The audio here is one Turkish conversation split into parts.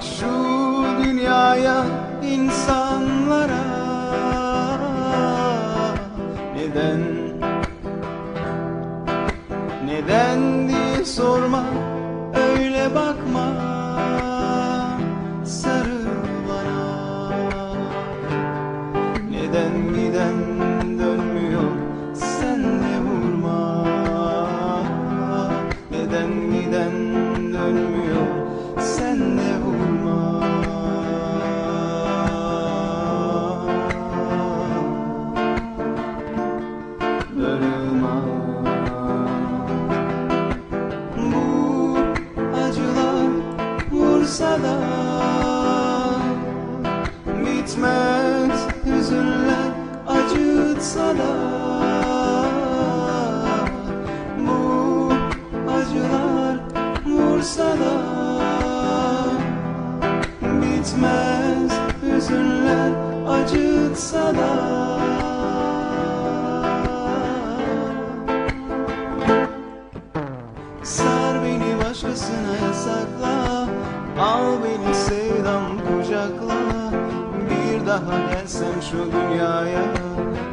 şu dünyaya insanlara Bu acılar vursa Bitmez hüzünler acıtsa Bu acılar vursa Bitmez hüzünler acıtsa da Sar beni başkasına yasakla. Al beni sevdam kucakla. Bir daha gelsem şu dünyaya.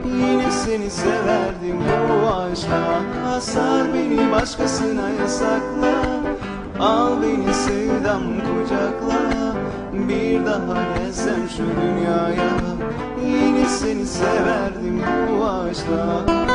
Yine seni severdim bu aşkla Sar beni başkasına yasakla. Al beni sevdam kucakla. Bir daha gelsem şu dünyaya. Yine seni severdim bu aşkla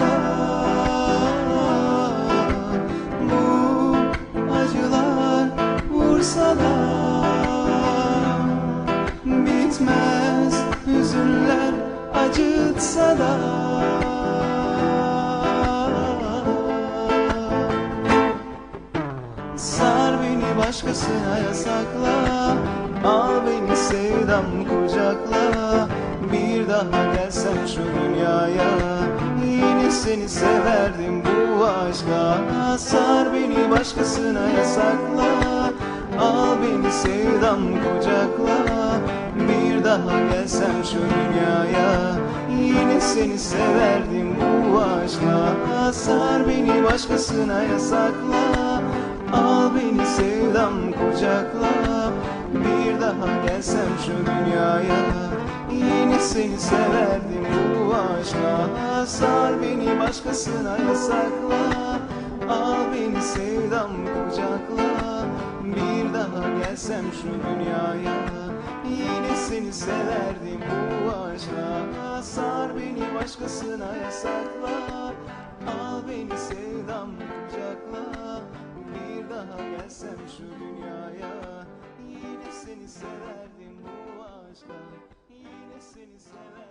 da Bu acılar vursa da Bitmez hüzünler acıtsa da Sar beni başkasına yasakla Al beni sevdam kucakla. Bir daha gelsem şu seni severdim bu aşkla Sar beni başkasına yasakla. Al beni sevdam kucakla. Bir daha gelsem şu dünyaya. Yine seni severdim bu aşkla Sar beni başkasına yasakla. Al beni sevdam kucakla Bir daha gelsem şu dünyaya Yine seni severdim bu aşkla Sar beni başkasına yasakla Al beni sevdam kucakla. Bir daha gelsem şu dünyaya Yine seni severdim bu aşkla Sar beni başkasına yasakla Al beni sevdam kucakla. Bir daha gelsem şu dünyaya seni severdim bu aşkla. Yine seni severdim